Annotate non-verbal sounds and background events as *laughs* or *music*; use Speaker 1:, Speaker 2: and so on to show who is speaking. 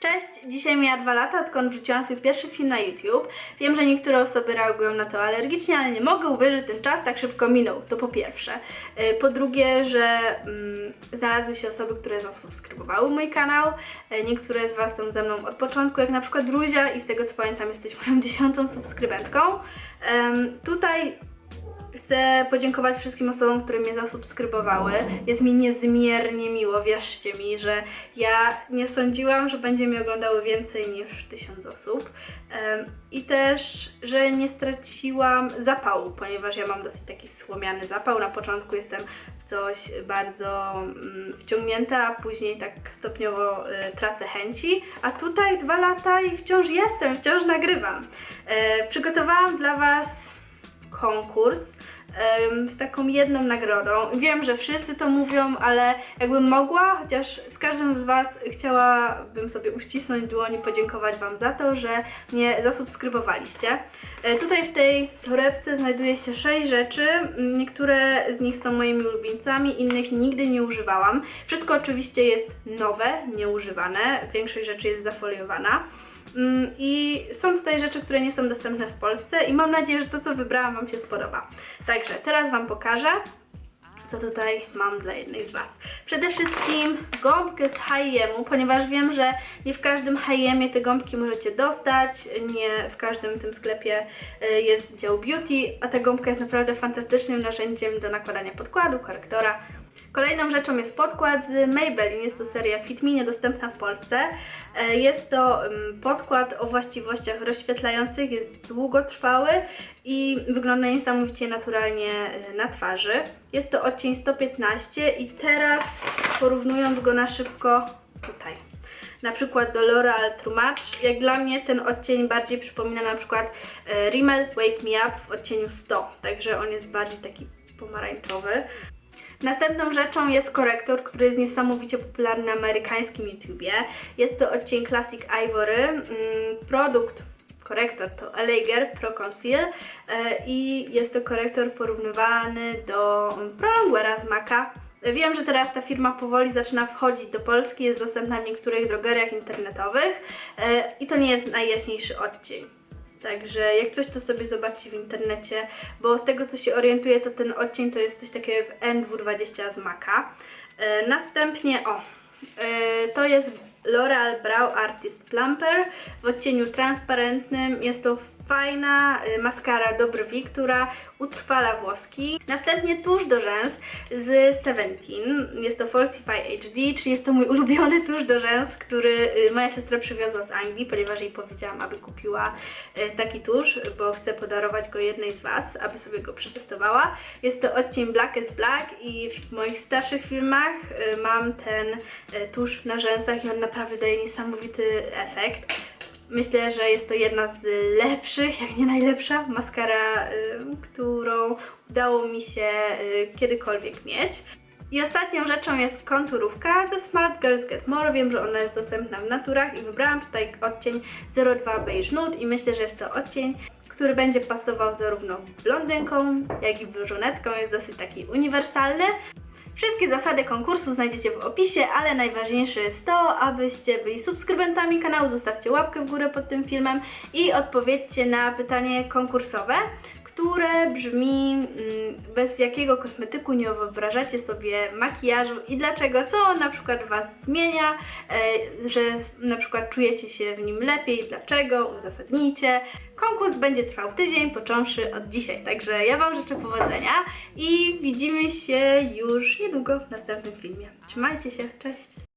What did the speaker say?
Speaker 1: Cześć! Dzisiaj mija dwa lata, odkąd wrzuciłam swój pierwszy film na YouTube. Wiem, że niektóre osoby reagują na to alergicznie, ale nie mogę uwierzyć, że ten czas tak szybko minął. To po pierwsze. Y, Po drugie, że mm, znalazły się osoby, które zasubskrybowały mój kanał. Y, Niektóre z Was są ze mną od początku, jak na przykład Ruzia i z tego co pamiętam jesteś moją *laughs* dziesiątą subskrybentką. Em, Tutaj Chcę podziękować wszystkim osobom, które mnie zasubskrybowały. Jest mi niezmiernie miło, wierzcie mi, że ja nie sądziłam, że będzie mnie oglądały więcej niż tysiąc osób. I też, że nie straciłam zapału, ponieważ ja mam dosyć taki słomiany zapał. Na początku jestem w coś bardzo mm, wciągnięta, a później tak stopniowo y, tracę chęci. A tutaj dwa lata i wciąż jestem, wciąż nagrywam. E, przygotowałam dla Was konkurs em, z taką jedną nagrodą. Wiem, że wszyscy to mówią, ale jakbym mogła, chociaż z każdym z Was chciałabym sobie uścisnąć dłoń i podziękować Wam za to, że mnie zasubskrybowaliście. E, Tutaj w tej torebce znajduje się 6 rzeczy. Mm, Niektóre z nich są moimi ulubieńcami, innych nigdy nie używałam. Wszystko oczywiście jest nowe, nieużywane. Większość rzeczy jest zafoliowana. Mm, I są tutaj rzeczy, które nie są dostępne w Polsce i mam nadzieję, że to co wybrałam Wam się spodoba. Także teraz Wam pokażę, co tutaj mam dla jednej z Was. Przede wszystkim gąbkę z H&M, ponieważ wiem, że nie w każdym H&Mie te gąbki możecie dostać, nie w każdym tym sklepie y, jest dział beauty, a ta gąbka jest naprawdę fantastycznym narzędziem do nakładania podkładu, korektora. Kolejną rzeczą jest podkład z Maybelline, jest to seria Fit Me, niedostępna w Polsce. E, Jest to mm, podkład o właściwościach rozświetlających, jest długotrwały i wygląda niesamowicie naturalnie e, na twarzy. Jest to odcień 115 i teraz porównując go na szybko tutaj. Na przykład do L'Oreal True. Jak dla mnie ten odcień bardziej przypomina na przykład e, Rimmel Wake Me Up w odcieniu 100, także on jest bardziej taki pomarańczowy. Następną rzeczą jest korektor, który jest niesamowicie popularny na amerykańskim YouTubie. Jest to odcień Classic Ivory. Mm, Produkt, korektor to Eleger Pro Conceal e, i jest to korektor porównywany do mm, Pro Longweara z Maca. Wiem, że teraz ta firma powoli zaczyna wchodzić do Polski, jest dostępna w niektórych drogeriach internetowych e, i to nie jest najjaśniejszy odcień. Także jak coś to sobie zobaczcie w internecie, bo z tego co się orientuję to ten odcień to jest coś takiego jak N220 z Maca. E, następnie o, e, to jest L'Oreal Brow Artist Plumper w odcieniu transparentnym. Jest to fajna y, maskara do brwi, która utrwala włoski. Następnie tusz do rzęs z Seventeen. Jest to Falsify HD, czyli jest to mój ulubiony tusz do rzęs, który y, moja siostra przywiozła z Anglii, ponieważ jej powiedziałam, aby kupiła y, taki tusz, bo chcę podarować go jednej z Was, aby sobie go przetestowała. Jest to odcień Black is Black i w moich starszych filmach mam ten tusz na rzęsach i on naprawdę daje niesamowity efekt. Myślę, że jest to jedna z lepszych, jak nie najlepsza maskara, y, którą udało mi się y, kiedykolwiek mieć. I ostatnią rzeczą jest konturówka ze Smart Girls Get More. Wiem, że ona jest dostępna w naturach i wybrałam tutaj odcień 02 Beige Nude i myślę, że jest to odcień, który będzie pasował zarówno blondynkom, jak i brunetkom. Jest dosyć taki uniwersalny. Wszystkie zasady konkursu znajdziecie w opisie, ale najważniejsze jest to, abyście byli subskrybentami kanału, zostawcie łapkę w górę pod tym filmem i odpowiedzcie na pytanie konkursowe, które brzmi mm, bez jakiego kosmetyku nie wyobrażacie sobie makijażu i dlaczego, co na przykład Was zmienia, e, że na przykład czujecie się w nim lepiej, dlaczego, uzasadnijcie. Konkurs będzie trwał tydzień, począwszy od dzisiaj, także ja Wam życzę powodzenia i widzimy się już niedługo w następnym filmie. Trzymajcie się, cześć!